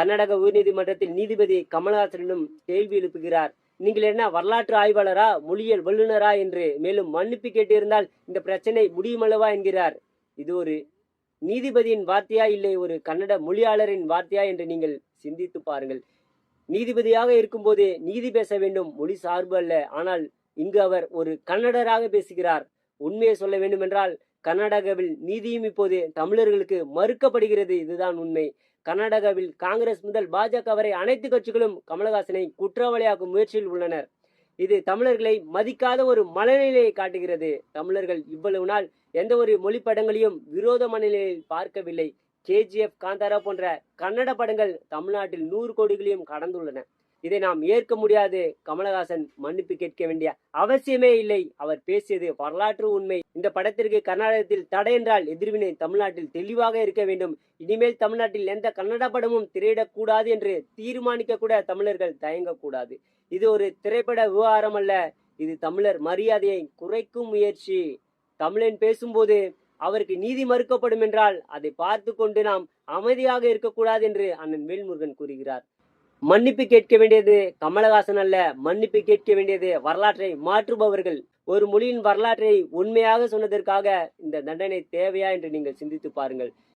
கர்நாடக உயர்நீதிமன்றத்தில் நீதிபதி கமல்ஹாசனும் கேள்வி எழுப்புகிறார். நீங்கள் என்ன வரலாற்று ஆய்வாளரா மொழியியல் வல்லுநரா என்று மேலும் மன்னிப்பு கேட்டிருந்தால் இந்த பிரச்சனை முடியுமல்லவா என்கிறார். இது ஒரு நீதிபதியின் வார்த்தையா இல்லை ஒரு கன்னட மொழியாளரின் வார்த்தையா என்று நீங்கள் சிந்தித்து பாருங்கள். நீதிபதியாக இருக்கும்போதே நீதி பேச வேண்டும் மொழி சார்பு அல்ல. ஆனால் இங்கு அவர் ஒரு கன்னடராக பேசுகிறார். உண்மையை சொல்ல வேண்டுமென்றால் கர்நாடகாவில் நீதியும் இப்போது தமிழர்களுக்கு மறுக்கப்படுகிறது. இதுதான் உண்மை. கர்நாடகாவில் காங்கிரஸ் முதல் பாஜக வரை அனைத்து கட்சிகளும் கமலஹாசனை குற்றவாளியாக்கும் முயற்சியில் உள்ளனர். இது தமிழர்களை மதிக்காத ஒரு மனநிலையை காட்டுகிறது. தமிழர்கள் இவ்வளவு நாள் எந்த ஒரு மொழி படங்களையும் விரோத மனநிலையில் பார்க்கவில்லை. கேஜிஎஃப் காந்தாரா போன்ற கன்னட படங்கள் தமிழ்நாட்டில் நூறு கோடிகளையும் கடந்துள்ளன. இதை நாம் ஏற்க முடியாது. கமலஹாசன் மன்னிப்பு கேட்க வேண்டிய அவசியமே இல்லை. அவர் பேசியது வரலாற்று உண்மை. இந்த படத்திற்கு கர்நாடகத்தில் தடை என்றால் எதிர்வினை தமிழ்நாட்டில் தெளிவாக இருக்க வேண்டும். இனிமேல் தமிழ்நாட்டில் எந்த கன்னட படமும் திரையிடக்கூடாது என்று தீர்மானிக்க கூட தமிழர்கள் தயங்கக்கூடாது. இது ஒரு திரைப்பட விவகாரம் அல்ல. இது தமிழர் மரியாதையை குறைக்கும் முயற்சி. தமிழன் பேசும்போது அவருக்கு நீதி மறுக்கப்படும் என்றால் அதை பார்த்து கொண்டு நாம் அமைதியாக இருக்கக்கூடாது என்று அண்ணன் வேல்முருகன் கூறுகிறார். மன்னிப்பு கேட்க வேண்டியது கமலஹாசன் அல்ல. மன்னிப்பு கேட்க வேண்டியது வரலாற்றை மாற்றுபவர்கள். ஒரு மொழியின் வரலாற்றை உண்மையாக சொன்னதற்காக இந்த தண்டனை தேவையா என்று நீங்கள் சிந்தித்து பாருங்கள்.